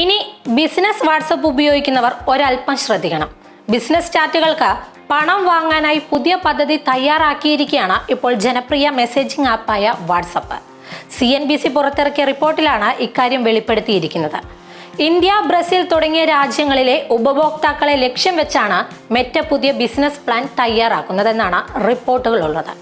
ഇനി business WhatsApp ഉപയോഗിക്കുന്നവർ ഒരല്പം ശ്രദ്ധിക്കണം. ബിസിനസ് ചാറ്റുകൾക്ക് പണം വാങ്ങാനായി പുതിയ പദ്ധതി തയ്യാറാക്കിയിരിക്കുകയാണ് ഇപ്പോൾ ജനപ്രിയ messaging ആപ്പായ WhatsApp. C N B C പുറത്തിറക്കിയ റിപ്പോർട്ടിലാണ് ഇക്കാര്യം വെളിപ്പെടുത്തിയിരിക്കുന്നത്. ഇന്ത്യ ബ്രസീൽ തുടങ്ങിയ രാജ്യങ്ങളിലെ ഉപഭോക്താക്കളെ ലക്ഷ്യം വെച്ചാണ് മെറ്റ പുതിയ ബിസിനസ് പ്ലാൻ തയ്യാറാക്കുന്നതെന്നാണ് റിപ്പോർട്ടുകളുള്ളത്.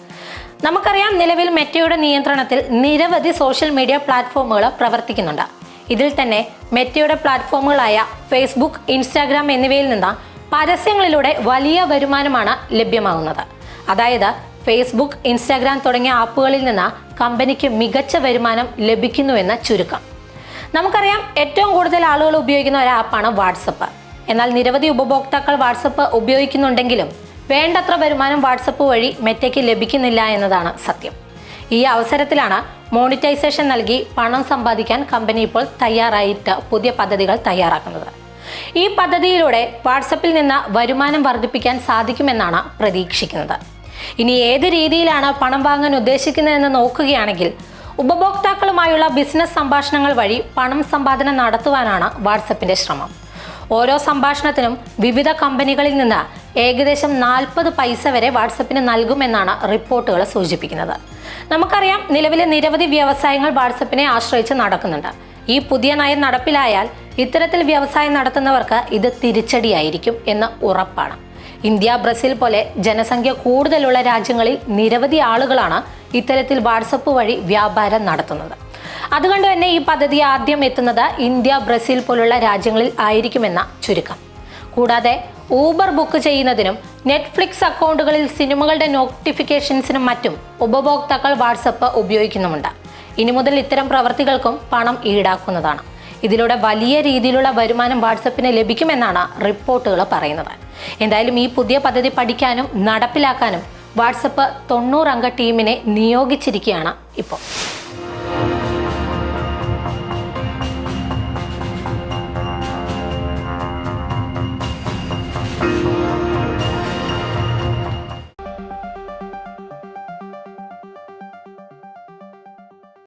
നമുക്കറിയാം നിലവിൽ മെറ്റയുടെ നിയന്ത്രണത്തിൽ നിരവധി സോഷ്യൽ മീഡിയ പ്ലാറ്റ്ഫോമുകൾ പ്രവർത്തിക്കുന്നുണ്ട്. ഇതിൽ തന്നെ മെറ്റയുടെ പ്ലാറ്റ്ഫോമുകളായ ഫേസ്ബുക്ക് ഇൻസ്റ്റാഗ്രാം എന്നിവയിൽ നിന്ന് പരസ്യങ്ങളിലൂടെ വലിയ വരുമാനമാണ് ലഭ്യമാകുന്നത്. അതായത് ഫേസ്ബുക്ക് ഇൻസ്റ്റാഗ്രാം തുടങ്ങിയ ആപ്പുകളിൽ നിന്ന് കമ്പനിക്ക് മികച്ച വരുമാനം ലഭിക്കുന്നുവെന്ന് ചുരുക്കം. നമുക്കറിയാം ഏറ്റവും കൂടുതൽ ആളുകൾ ഉപയോഗിക്കുന്ന ഒരു ആപ്പാണ് വാട്സപ്പ്. എന്നാൽ നിരവധി ഉപഭോക്താക്കൾ വാട്സപ്പ് ഉപയോഗിക്കുന്നുണ്ടെങ്കിലും വേണ്ടത്ര വരുമാനം വാട്സപ്പ് വഴി മെറ്റയ്ക്ക് ലഭിക്കുന്നില്ല എന്നതാണ് സത്യം. ഈ അവസരത്തിലാണ് മോണിറ്റൈസേഷൻ നൽകി പണം സമ്പാദിക്കാൻ കമ്പനി ഇപ്പോൾ തയ്യാറായിട്ട് പുതിയ പദ്ധതികൾ തയ്യാറാക്കുന്നത്. ഈ പദ്ധതിയിലൂടെ വാട്സപ്പിൽ നിന്ന് വരുമാനം വർദ്ധിപ്പിക്കാൻ സാധിക്കുമെന്നാണ് പ്രതീക്ഷിക്കുന്നത്. ഇനി ഏത് രീതിയിലാണ് പണം വാങ്ങാൻ ഉദ്ദേശിക്കുന്നതെന്ന് നോക്കുകയാണെങ്കിൽ ഉപഭോക്താക്കളുമായുള്ള ബിസിനസ് സംഭാഷണങ്ങൾ വഴി പണം സമ്പാദനം നടത്തുവാനാണ് വാട്സപ്പിന്റെ ശ്രമം. ഓരോ സംഭാഷണത്തിനും വിവിധ കമ്പനികളിൽ നിന്ന് ഏകദേശം നാൽപ്പത് പൈസ വരെ വാട്സപ്പിന് നൽകുമെന്നാണ് റിപ്പോർട്ടുകൾ സൂചിപ്പിക്കുന്നത്. നമുക്കറിയാം നിലവിലെ നിരവധി വ്യവസായങ്ങൾ വാട്സപ്പിനെ ആശ്രയിച്ച് നടക്കുന്നുണ്ട്. ഈ പുതിയ നയം നടപ്പിലായാൽ ഇത്തരത്തിൽ വ്യവസായം നടത്തുന്നവർക്ക് ഇത് തിരിച്ചടിയായിരിക്കും എന്ന് ഉറപ്പാണ്. ഇന്ത്യ ബ്രസീൽ പോലെ ജനസംഖ്യ കൂടുതലുള്ള രാജ്യങ്ങളിൽ നിരവധി ആളുകളാണ് ഇത്തരത്തിൽ വാട്സപ്പ് വഴി വ്യാപാരം നടത്തുന്നത്. അതുകൊണ്ട് തന്നെ ഈ പദ്ധതി ആദ്യം എത്തുന്നത് ഇന്ത്യ ബ്രസീൽ പോലുള്ള രാജ്യങ്ങളിൽ ആയിരിക്കുമെന്ന ചുരുക്കം. കൂടാതെ ഊബർ ബുക്ക് ചെയ്യുന്നതിനും നെറ്റ്ഫ്ലിക്സ് അക്കൗണ്ടുകളിൽ സിനിമകളുടെ നോട്ടിഫിക്കേഷൻസിനും മറ്റും ഉപഭോക്താക്കൾ വാട്സപ്പ് ഉപയോഗിക്കുന്നുമുണ്ട്. ഇനി മുതൽ ഇത്തരം പ്രവർത്തികൾക്കും പണം ഈടാക്കുന്നതാണ്. ഇതിലൂടെ വലിയ രീതിയിലുള്ള വരുമാനം വാട്സപ്പിന് ലഭിക്കുമെന്നാണ് റിപ്പോർട്ടുകൾ പറയുന്നത്. എന്തായാലും ഈ പുതിയ പദ്ധതി പഠിക്കാനും നടപ്പിലാക്കാനും വാട്സപ്പ് തൊണ്ണൂറംഗ ടീമിനെ നിയോഗിച്ചിരിക്കുകയാണ് ഇപ്പോൾ.